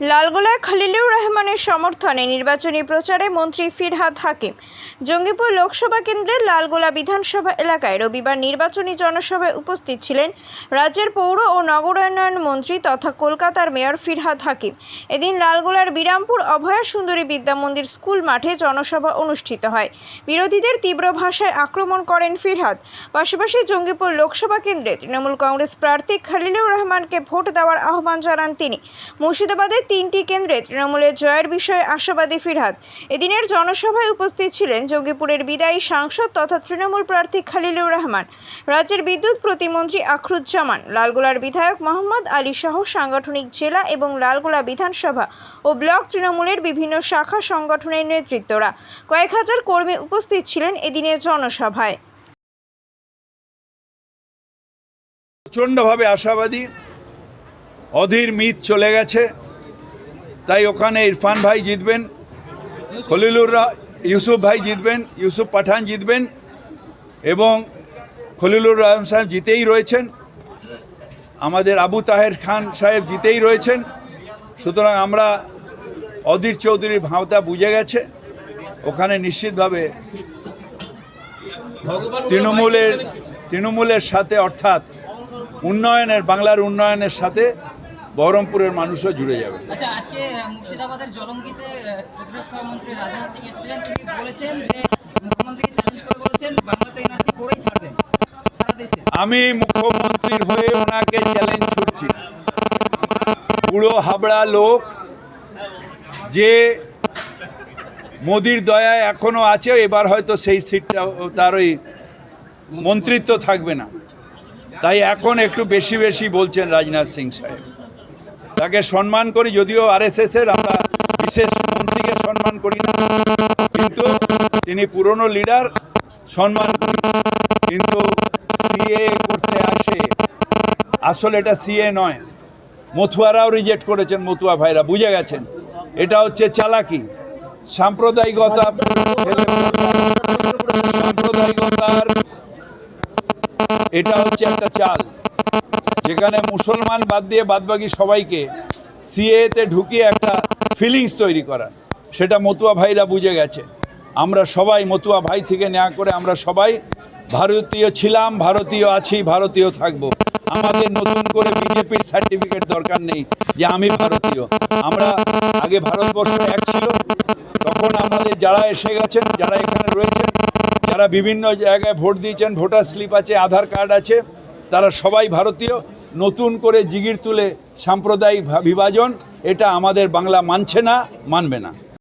লালগোলায় খলিলুর রহমানের সমর্থনে নির্বাচনী প্রচারে মন্ত্রী ফিরহাদ হাকিম। জঙ্গিপুর লোকসভা কেন্দ্রের লালগোলা বিধানসভা এলাকায় রবিবার নির্বাচনী জনসভায় উপস্থিত ছিলেন রাজ্যের পৌর ও নগরায়ণ মন্ত্রী তথা কলকাতার মেয়র ফিরহাদ হাকিম। এদিন লালগোলার বিরামপুর অভয়া সুন্দরী বিদ্যা মন্দির স্কুল মাঠে জনসভা অনুষ্ঠিত হয়। বিরোধীদের তীব্র ভাষায় আক্রমণ করেন ফিরহাদ। পাশাপাশি জঙ্গিপুর লোকসভা কেন্দ্রে তৃণমূল কংগ্রেস প্রার্থী খলিলুর রহমানকে ভোট দেওয়ার আহ্বান জানান তিনি। মুর্শিদাবাদের তিনটি কেন্দ্রে তৃণমূলের জয়ের বিষয়ে আশাবাদী ফিরহাদ। এদিনের জনসভায় উপস্থিত ছিলেন জঙ্গিপুরের বিদায়ী সাংসদ তথা তৃণমূল প্রার্থী খালিলুর রহমান, রাজ্যের বিদ্যুৎ প্রতিমন্ত্রী আখরুজ্জামান, লালগোলার বিধায়ক মোহাম্মদ আলী সহ সাংগঠনিক জেলা এবং লালগোলা বিধানসভা ও ব্লক তৃণমূলের বিভিন্ন শাখা সংগঠনের নেতৃত্বরা। কয়েক হাজার কর্মী উপস্থিত ছিলেন এদিনের জনসভায়। প্রচণ্ডভাবে আশাবাদী, অধীর মিত চলে গেছে। তাই ওখানে ইরফান ভাই জিতবেন, খলিলুর ইউসুফ ভাই জিতবেন, ইউসুফ পাঠান জিতবেন এবং খলিলুর রহম সাহেব জিতেই রয়েছেন। আমাদের আবু তাহের খান সাহেব জিতেই রয়েছেন। সুতরাং আমরা অধীর চৌধুরীর ভাওতা বুঝে গেছে। ওখানে নিশ্চিতভাবে তৃণমূলের তৃণমূলের সাথে অর্থাৎ উন্নয়নের বাংলার উন্নয়নের সাথে বহরমপুরের মানুষও জুড়ে যাবে। আচ্ছা আজকে মুর্শিদাবাদের জলঙ্গিতে প্রতিরক্ষা মন্ত্রী রাজনাথ সিং এসেছিলেন। তিনি বলেছেন যে মুখ্যমন্ত্রীকে চ্যালেঞ্জ করে বলেছেন, বাংলাতে এনআরসি করেই ছাড়বেন সারা দেশে। আমি মুখ্যমন্ত্রীর হয়ে ওনাকে চ্যালেঞ্জ ছুটছি পুরো হাবড়া লোক যে মোদির দয়ায় এখনও আছে, এবার হয়তো সেই সিটটা তার ওই মন্ত্রিত্ব থাকবে না। তাই এখন একটু বেশি বেশি বলছেন রাজনাথ সিং সাহেব। তাকে সম্মান করি, যদিও আর এস আরএসএসের আমরা বিশেষ মন্ত্রীকে সম্মান করি না। কিন্তু তিনি পুরনো লিডার সম্মান করি। কিন্তু সিএ করতে আসে, আসলে এটা সিএ নয়। মথুয়ারাও রিজেক্ট করেছেন মথুয়া ভাইরা, বুঝে গেছেন। এটা হচ্ছে চালাকি। সাম্প্রদায়িকতা, সাম্প্রদায়িকতার, এটা হচ্ছে একটা চাল। যেখানে মুসলমান বাদ দিয়ে বাদবাকি সবাইকে সিএতে ঢুকিয়ে একটা ফিলিংস তৈরি করা সেটা মতুয়া ভাইরা বুঝে গেছে। আমরা সবাই মতুয়া ভাই থেকে নেওয়া করে আমরা সবাই ভারতীয় ছিলাম, ভারতীয় আছি, ভারতীয় থাকব। আমাদের নতুন করে বিজেপির সার্টিফিকেট দরকার নেই যে আমি ভারতীয়। আমরা আগে ভারতবর্ষ এক ছিল, তখন আমাদের যারা এসে গেছেন, যারা এখানে রয়েছেন, যারা বিভিন্ন জায়গায় ভোট দিয়েছেন, ভোটার স্লিপ আছে, আধার কার্ড আছে তারা সবাই ভারতীয়, নতুন করে জিগির তুলে সাম্প্রদায়িক বিভাজন, এটা আমাদের বাংলা মানছে না, মানবে না।